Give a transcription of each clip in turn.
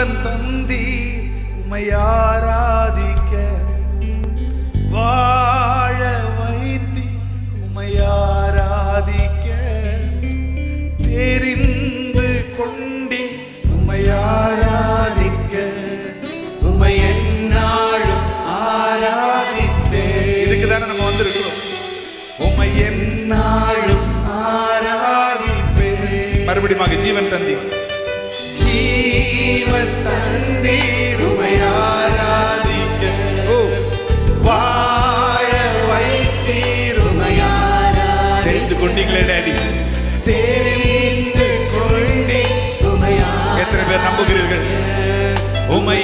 இறைவன் தந்தி உமை ஆராதிக்க. வாழ வைத்தி உமை ஆராதிக்க. தெரிந்து கொண்டி உமை ஆராதிக்க. உமை என்னாலும் ஆராதித்தே இதுக்கு தானே நம்ம வந்திருக்கிறோம். உமை என்னாலும் ஆராதிப்பே. மறுபடியும் ஜீவன் தந்தி. ஜீவன் தந்தீருமை ஆராதிக்க வாழ வைத்தீருமை ஆராதிக்க தெரிந்து கொண்டீங்களே டேடி தெரிந்து கொண்டே எத்தனை பேர் நம்புகிறீர்கள்? உமை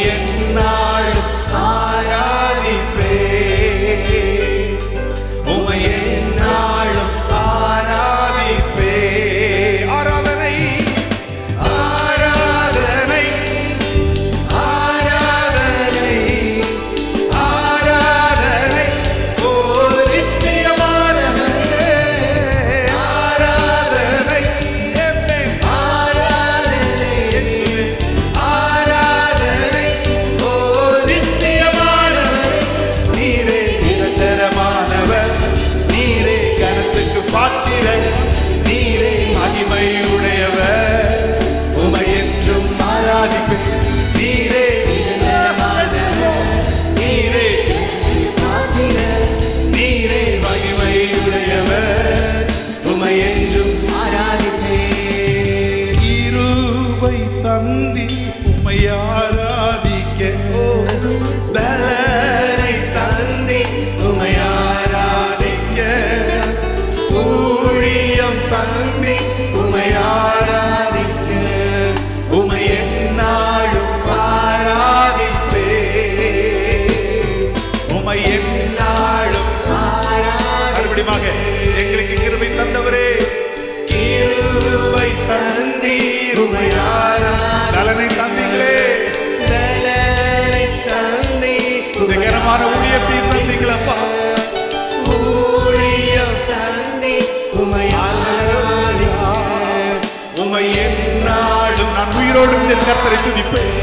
per perdere più di peso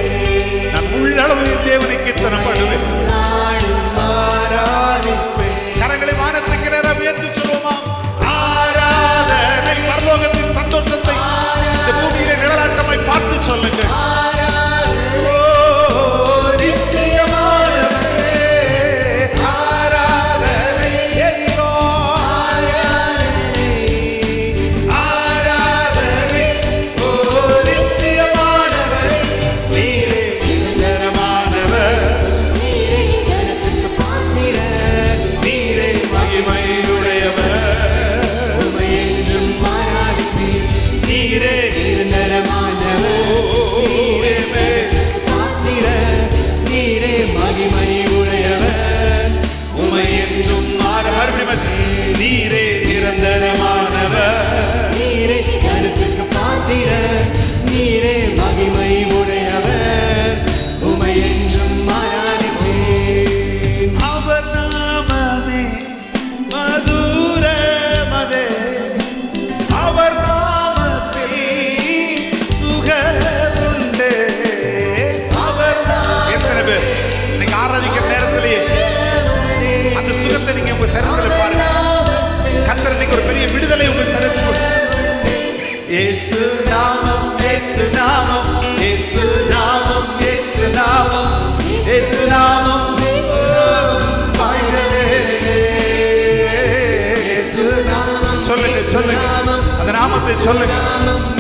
전래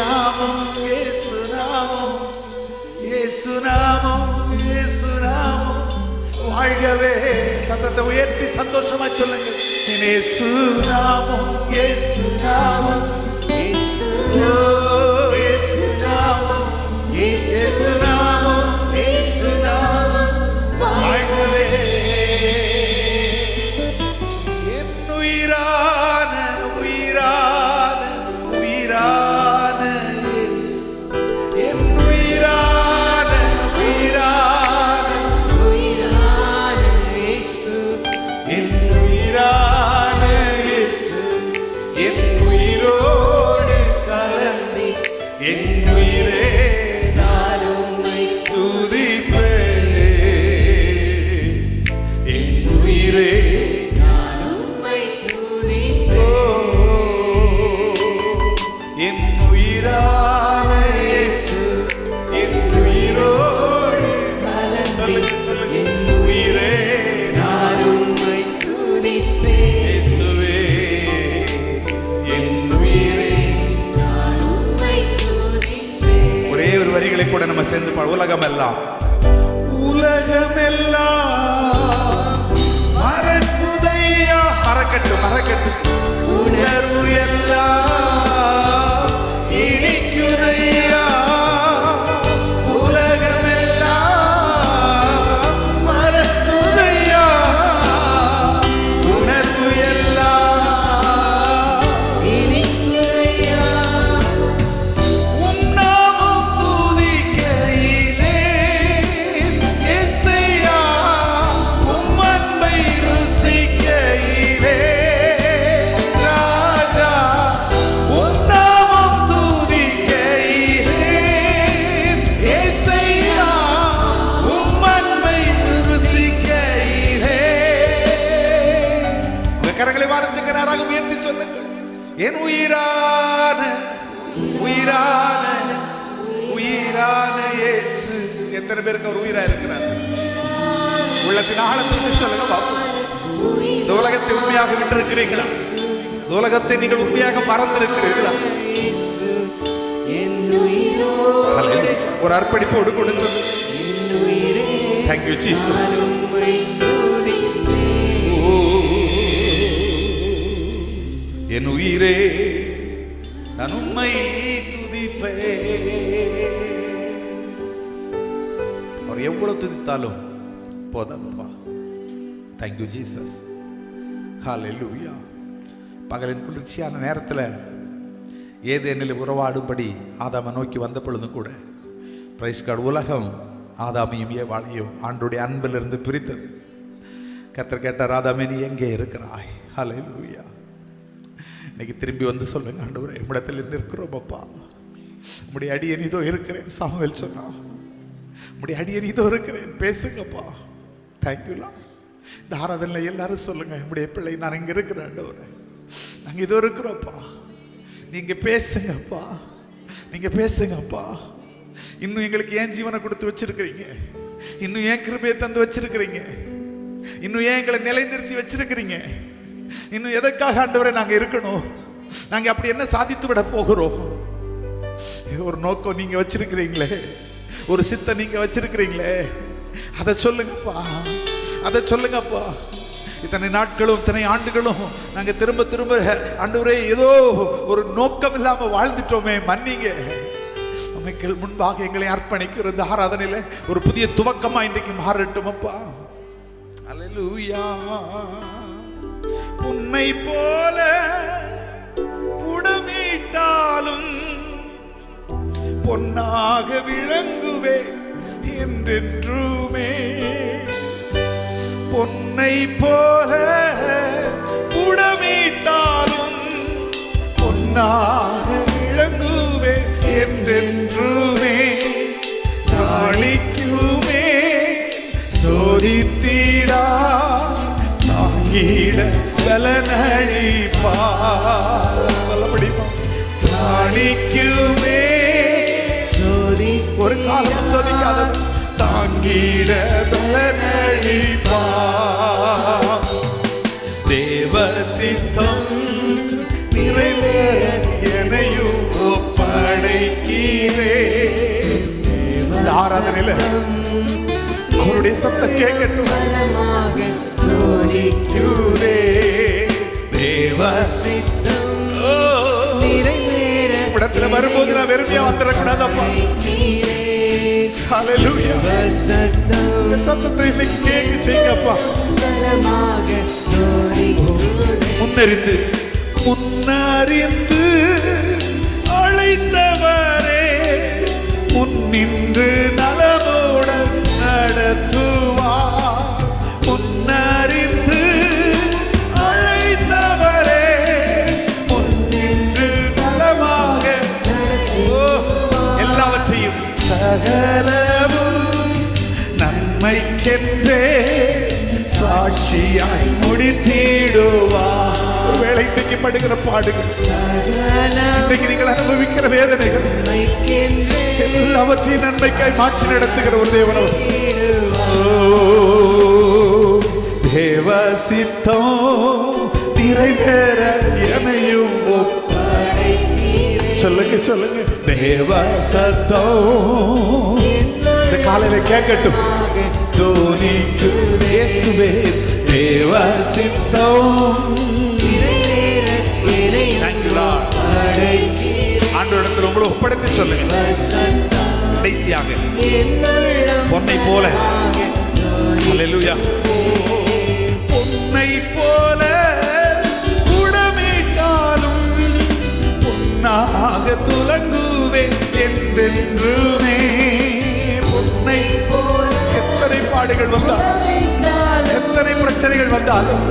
நாமம் இயேசு நாமம் இயேசு நாமம் இயேசு நாமம் வாழ்கவே சத்தத்தை உயர்த்தி சந்தோஷமா சொல்லுங்க இயேசு நாமம் இயேசு நாமம் இயேசு இயேசு நாமம் இயேசு நாமம் இயேசு நாமம் வாழ்கவே. கூட நம்ம சேர்ந்து பாடு உலகமெல்லாம். உலகமெல்லாம் மறக்குதையா? மறக்கட்டும் மறக்கட்டும் உணர்வு எல்லாம் எத்தனை பேருக்கு அவர் உயிரா இருக்கிறார். உள்ளத்தின் ஆழத்திற்கு சொல்லுங்க பாப்போம். இந்த உலகத்தை உண்மையாக விட்டிருக்கிறீங்களா இந்த உலகத்தை நீங்கள் உண்மையாக மறந்திருக்கிறீர்களா? ஒரு அர்ப்பணிப்போடு கொண்டு தேங்க்யூ ஜீசஸ் என் உயிரே நான் உண்மை துதிப்பே அவர் எவ்வளவு துதித்தாலும் போதாதுப்பா. தேங்க்யூ ஜீசஸ் ஹalleluya பகலின் குளிர்ச்சியான நேரத்தில் ஏதேனில் உறவாடும்படி ஆதாமை நோக்கி வந்த பொழுதும் கூட பிரைஸ்கார்டு உலகம் ஆதாமையும் ஏவாளையும் ஆண்டுடைய அன்பிலிருந்து பிரித்தது. கத்தர் கேட்டார் ஆதாமே நீ எங்கே இருக்கிறாய்? ஹalleluya இன்னைக்கு திரும்பி வந்து சொல்லுங்க ஆண்டவரே இடத்தில் நிற்கிறோம் அப்பா. உம்முடைய அடியன் இதோ இருக்கிறேன் சாமுவேல் சொன்னா உம்முடைய அடியர் இதோ இருக்கிறேன். பேசுங்கப்பா. தேங்க்யூலா இந்த ஆராதனில் எல்லாரும் சொல்லுங்க உம்முடைய பிள்ளை நான் இங்கே இருக்கிறேன் ஆண்டவர். நாங்கள் இதோ இருக்கிறோம்ப்பா. நீங்கள் பேசுங்கப்பா. நீங்கள் பேசுங்கப்பா. இன்னும் எங்களுக்கு ஏன் ஜீவனை கொடுத்து வச்சிருக்கிறீங்க? இன்னும் ஏன் கிருபையை தந்து வச்சிருக்கிறீங்க? இன்னும் ஏன் எங்களை நிலைநிறுத்தி வச்சிருக்கிறீங்க? இன்னும் எதற்காக ஆண்டவரை நாங்கள் இருக்கணும்? நாங்கள் அப்படி என்ன சாதித்து விட போகிறோம்? ஒரு நோக்கம் நீங்க வச்சிருக்கிறீங்களே. ஒரு சித்தை நீங்க வச்சிருக்கிறீங்களே. அதை சொல்லுங்கப்பா. அதை சொல்லுங்கப்பா. இத்தனை நாட்களும் இத்தனை ஆண்டுகளும் நாங்க திரும்ப திரும்ப ஆண்டவரே ஏதோ ஒரு நோக்கம் இல்லாம வாழ்ந்துட்டோமே மன்னிங்க. உமைக்கள் முன்பாக எங்களை அர்ப்பணிக்கிற இந்த ஆராதனையில ஒரு புதிய துவக்கமா இன்றைக்கு மாறட்டும் அப்பா அல்லேலூயா உன்னை போல புடமிட்டாலும் பொன்னாக விளங்குவே என்றென்றுமே. பொன்னை போல புடமீட்டாலும் பொன்னாக விளங்குவே என்றென்றுமே. தாளிக்குமே சோதித்தீடா தாங்கிட பலனழிப்பா சொல்ல முடியுமா தாளிக்குமே பலனளிப்பா தேவ சித்தம் நிறைவேற எனையும் படைக்கிறே ஆராதனையில் அவருடைய சத்தம் கேட்கட்டும். தேவ சித்தம் நிறைவேற இடத்துல வரும்போது நான் வெறுமையா வந்துடக்கூடாதப்பா. இந்த சத்தத்தை இன்னைக்கு கேட்க செய்யுங்கப்பா முன்னறிந்து முன்னறிந்து அழைத்தவரே முன்னின்று நலமுடன் சாட்சியாய் முடித்திடுவார் ஒருவேளை இன்னைக்கு படுகிற பாடுகள் இன்னைக்கு நீங்கள் அனுபவிக்கிற வேதனைகள் எல்லாவற்றையும் நன்மைக்காய் மாற்றி நடத்துகிற ஒரு தேவனவர் தேவ சித்தம் நிறைவேற எனையும். சொல்லுங்க சொல்லுங்க. தேவ சத்தம். இந்த காலையில கேட்கட்டும். தோனிக்கு இயேசுவே. தேவ சித்தம் நிறைவேற உங்களை ஒப்படைத்து சொல்லுங்க கடைசியாக பொன்னை போல ஹalleluya பொன்னை போல உடமேட்டாலும் பொன்னாக துலங்குவேன் என்றென்றுமே பொன்னை போல எத்தனை பாடுகள் வந்தாலும் எத்தனை பிரச்சனைகள் வந்தாலும்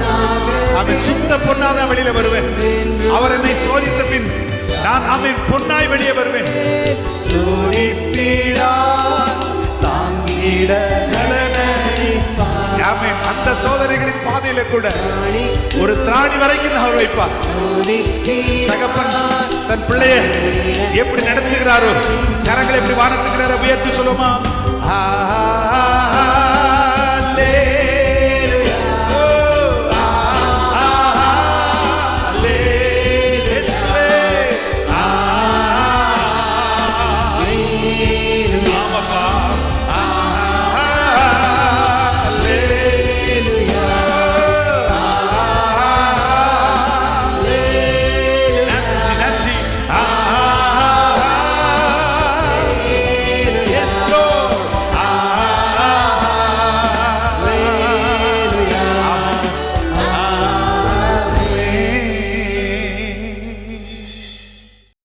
அவன் சுத்த பொன்னாக நான் வெளியில வருவேன். அவர் என்னை சோதித்த பின் நான் அவன் பொன்னாய் வெளியே வருவேன். சோதித்தீடா தாங்கிட. அந்த சோதனைகளின் பாதையில கூட ஒரு திராணி வரைக்கும் அவர் வைப்பார். தகப்பன் தன் பிள்ளைய எப்படி நடத்துகிறாரோ கரங்களை எப்படி வானத்துக்கிறாரோ உயர்த்தி சொல்லுமா? ஆ